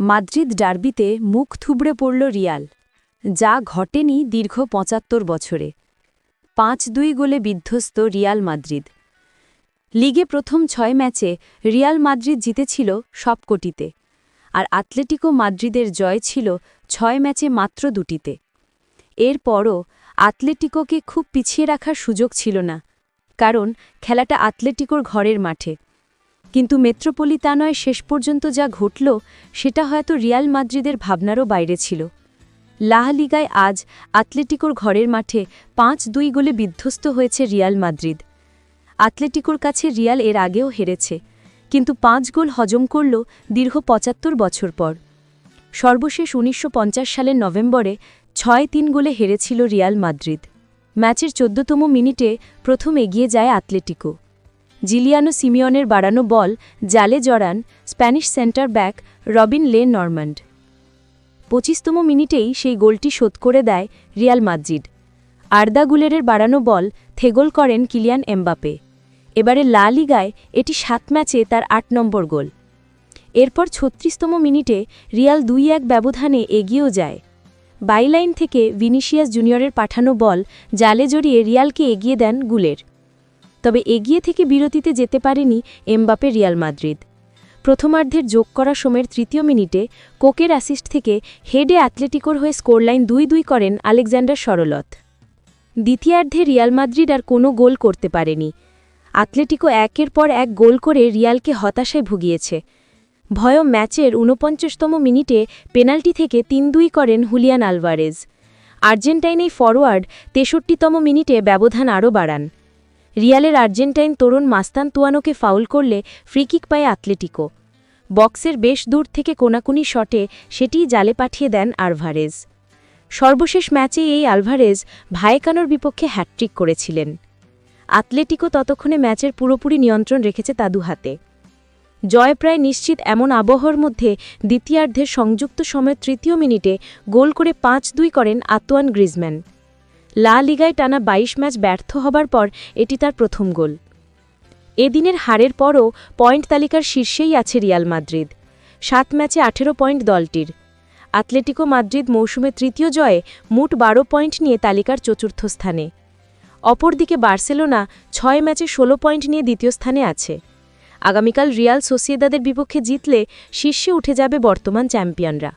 Madrid ডার্বিতে মুখ থুবড়ে পড়ল রিয়াল, যা ঘটেনি দীর্ঘ পঁচাত্তর বছরে। পাঁচ দুই গোলে বিধ্বস্ত রিয়াল মাদ্রিদ। লিগে প্রথম ছয় ম্যাচে রিয়াল মাদ্রিদ জিতেছিল সবকটিতে, আর আতলেটিকো মাদ্রিদের জয় ছিল ছয় ম্যাচে মাত্র দুটিতে। এরপরও আতলেটিকোকে খুব পিছিয়ে রাখার সুযোগ ছিল না, কারণ খেলাটা আতলেটিকোর ঘরের মাঠে। কিন্তু মেট্রোপলিতানয় শেষ পর্যন্ত যা ঘটল, সেটা হয়তো রিয়াল মাদ্রিদের ভাবনারও বাইরে ছিল। লাহ লিগায় আজ আতলেটিকোর ঘরের মাঠে পাঁচ দুই গোলে বিধ্বস্ত হয়েছে রিয়াল মাদ্রিদ। আতলেটিকোর কাছে রিয়াল এর আগেও হেরেছে, কিন্তু পাঁচ গোল হজম করল দীর্ঘ পঁচাত্তর বছর পর। সর্বশেষ উনিশশো পঞ্চাশ সালের নভেম্বরে ছয় তিন গোলে হেরেছিল রিয়াল মাদ্রিদ। ম্যাচের চোদ্দতম মিনিটে প্রথম এগিয়ে যায় আতলেটিকো। জিলিয়ানো সিমিয়নের বাড়ানো বল জালে জড়ান স্প্যানিশ সেন্টার ব্যাক রবিন লে নরমান্ড। পঁচিশতম মিনিটেই সেই গোলটি শোধ করে দেয় রিয়াল মাদ্রিদ। আর্দা গুলেরের বাড়ানো বল থেগোল করেন কিলিয়ান এমবাপে। এবারে লা লিগায় এটি সাত ম্যাচে তার আট নম্বর গোল। এরপর ছত্রিশতম মিনিটে রিয়াল দুই এক ব্যবধানে এগিয়েও যায়। বাইলাইন থেকে ভিনিসিয়াস জুনিয়রের পাঠানো বল জালে জড়িয়ে রিয়ালকে এগিয়ে দেন গুলের। তবে এগিয়ে থেকে বিরতিতে যেতে পারেনি এমবাপে রিয়াল মাদ্রিদ। প্রথমার্ধের যোগ করা সময়ের তৃতীয় মিনিটে কোকের অ্যাসিস্ট থেকে হেডে অ্যাথলেটিকোর হয়ে স্কোরলাইন দুই দুই করেন আলেকজান্ডার সরলত দ্বিতীয়ার্ধে রিয়াল মাদ্রিদ আর কোনো গোল করতে পারেনি। আতলেটিকো একের পর এক গোল করে রিয়ালকে হতাশায় ভুগিয়েছে। ভয় ম্যাচের ঊনপঞ্চাশতম মিনিটে পেনাল্টি থেকে তিন দুই করেন হুলিয়ান আলভারেজ। আর্জেন্টাইন এই ফরওয়ার্ড তেষট্টিতম মিনিটে ব্যবধান আরও বাড়ান। রিয়ালের আর্জেন্টাইন তরুণ মাস্তান তুয়ানোকে ফাউল করলে ফ্রিকিক পায় আতলেটিকো বক্সের বেশ দূর থেকে কোনাকুনি শটে সেটিই জালে পাঠিয়ে দেন আলভারেজ। সর্বশেষ ম্যাচে এই আলভারেজ ভায়েকানোর বিপক্ষে হ্যাট্রিক করেছিলেন। আতলেটিকো ততক্ষণে ম্যাচের পুরোপুরি নিয়ন্ত্রণ রেখেছে তাদু হাতে জয় প্রায় নিশ্চিত এমন আবহাওয়ার মধ্যে দ্বিতীয়ার্ধের সংযুক্ত সময়ের তৃতীয় মিনিটে গোল করে পাঁচ দুই করেন আতোয়ান গ্রিজম্যান লা লিগায় টানা ২২ ম্যাচ ব্যর্থ হবার পর এটি তার প্রথম গোল। এদিনের হারের পরও পয়েন্ট তালিকার শীর্ষেই আছে রিয়াল মাদ্রিদ। সাত ম্যাচে আঠেরো পয়েন্ট দলটির। আতলেটিকো মাদ্রিদ মৌসুমে তৃতীয় জয়ে মোট বারো পয়েন্ট নিয়ে তালিকার চতুর্থ স্থানে। অপরদিকে বার্সেলোনা ছয় ম্যাচে ষোলো পয়েন্ট নিয়ে দ্বিতীয় স্থানে আছে। আগামীকাল রিয়াল সোসিয়েদাদের বিপক্ষে জিতলে শীর্ষে উঠে যাবে বর্তমান চ্যাম্পিয়নরা।